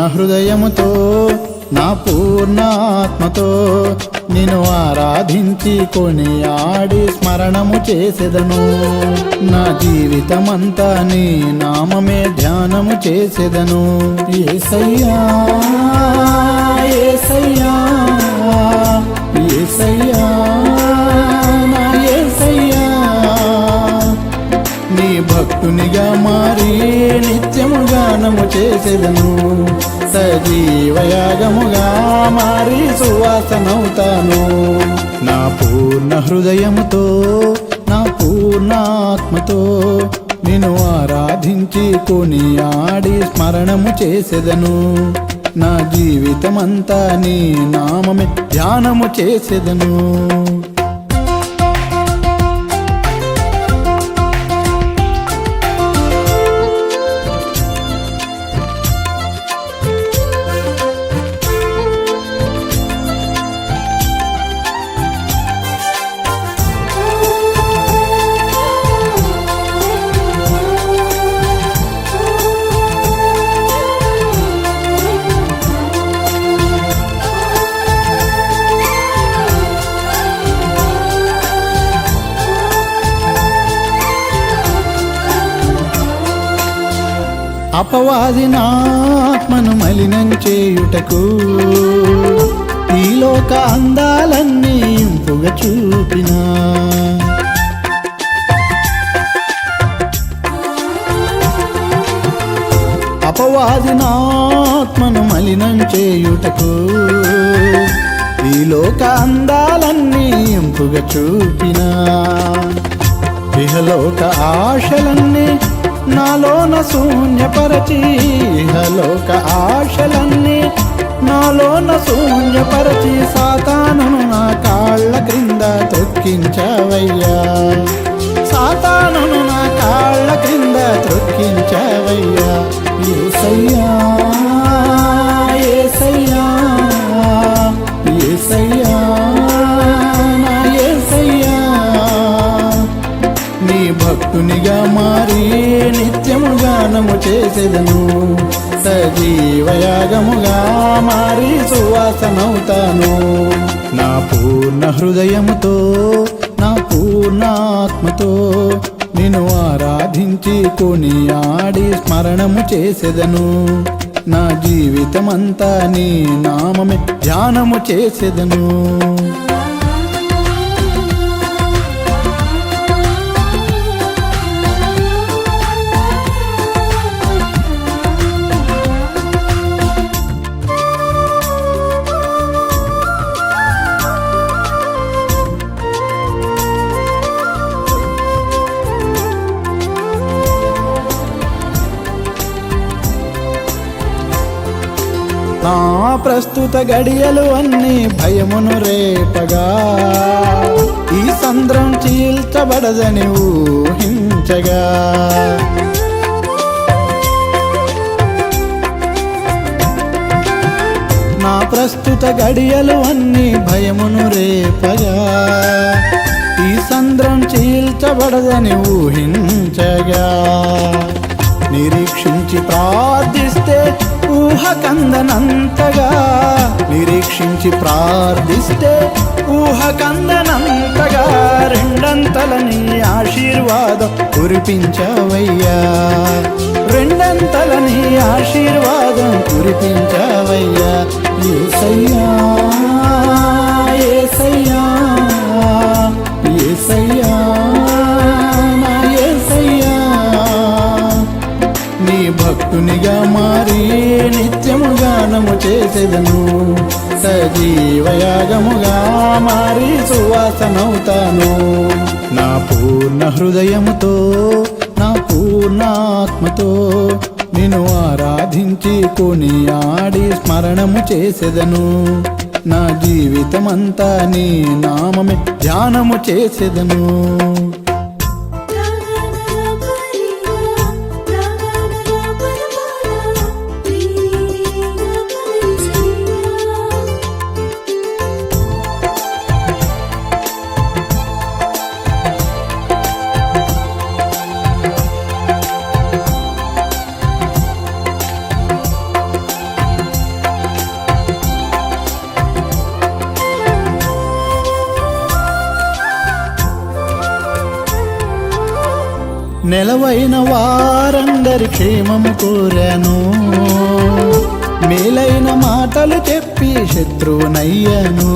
పూర్ణ హృదయముతో నా పూర్ణాత్మతో నిన్ను ఆరాధించి కొనియాడి స్మరణము చేసెదను. నా జీవితమంతా నీ నామమే ధ్యానము చేసెదను. ఏసయ్యా ఏసయ్యా. జీవయాగముగా మారి సువాసనవుతాను. నా పూర్ణ హృదయముతో నా పూర్ణాత్మతో నిన్ను ఆరాధించి కొని ఆడి స్మరణము చేసేదను. నా జీవితమంతా నీ నామమే ధ్యానము చేసేదను. అపవాది నాత్మను మలినం చేయుటకు ఈ లోక అందాలన్నీ ఇంపుగా చూపినా. అపవాది నాత్మను మలినం చేయుటకు ఈ లోక అందాలన్నీ ఇంపుగా చూపినా. ఇహలోక ఆశలన్నీ నాలోన శూన్యపరచి ఇహలోక ఆశలన్నీ నాలోన శూన్యపరచి సాతానును నా కాళ్ళ క్రింద తొక్కించవయ్యా సాతానును నా కాళ్ళ క్రింద తొక్కించవయ్యా ఏసయ్యా ఏసయ్యా. నీ భక్తునిగా మారి నిత్యము గానము చేసేదను. సజీవయాగముగా మారి సువాసనవుతాను. నా పూర్ణ హృదయముతో నా పూర్ణాత్మతో నిన్ను ఆరాధించి కొని ఆడి స్మరణము చేసేదను. నా జీవితమంతా నీ నామమే ధ్యానము చేసేదను. ప్రస్తుత గడియలు అన్ని భయమును రేపగా. ఈ సంద్రం చీల్చబడదని ఊహించగా. నా ప్రస్తుత గడియలు అన్ని భయమును రేపగా. ఈ సంద్రం చీల్చబడదని ఊహించగా. నిరీక్షించి ప్రార్థిస్తే ఊహ కందనంతగా నిరీక్షించి ప్రార్థిస్తే ఊహ కందనంతగా రెండంతల నీ ఆశీర్వాదం కురిపించవయ్యా. రెండంతల నీ ఆశీర్వాదం కురిపించవయ్యా. ఏసయ్యా. దానము చేసేదను. సజీవయాగముగా మారి సువాసనవుతాను. నా పూర్ణ హృదయముతో నా పూర్ణాత్మతో నిన్ను ఆరాధించి కొనియాడి స్మరణము చేసేదను. నా జీవితమంతా నీ నామమే ధ్యానము చేసేదను. నెలవైన వారందరి క్షేమము కోరాను. మేలైన మాటలు చెప్పి శత్రువునయ్యాను.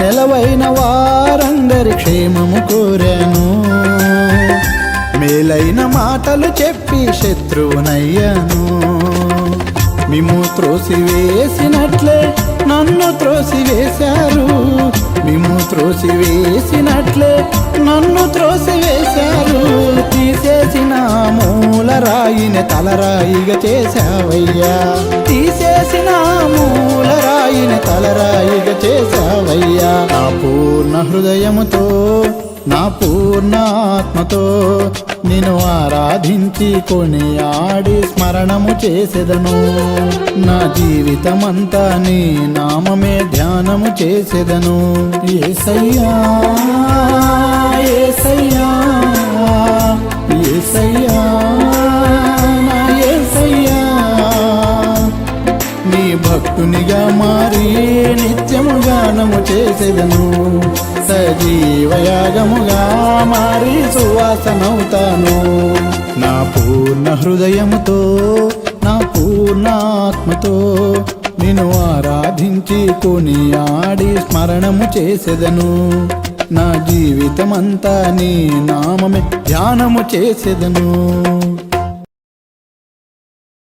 నెలవైన వారందరి క్షేమము కోరాను. మేలైన మాటలు చెప్పి శత్రువునయ్యాను. మిమ్ము త్రోసివేసినట్లే నన్ను త్రోసివేశారు. మిమ్ము త్రోసివేసినట్లే నన్ను త్రోసివేశారు. తీసేసిన మూల రాయిని తలరాయిగా చేశావయ్యా. తీసేసిన మూల రాయిని తలరాయిగా చేశావయ్యా. నా పూర్ణ హృదయముతో నా పూర్ణాత్మతో నిన్ను ఆరాధించి కొని ఆడి స్మరణము చేసేదను. నా జీవితమంతా నీ నామమే ధ్యానము చేసేదను. ఏసయ్యా ఏసయ్యా ఏసయ్యా నా ఏసయ్యా. నీ భక్తునిగా మారి నిత్యము గానము చేసేదను. సజీవయాగముగా మారి సువాసనవుతాను. నా పూర్ణ హృదయముతో నా పూర్ణ ఆత్మతో నిన్ను ఆరాధించి కొని ఆడి స్మరణము చేసేదను. నా జీవితమంతా నీ నామమే ధ్యానము చేసేదను.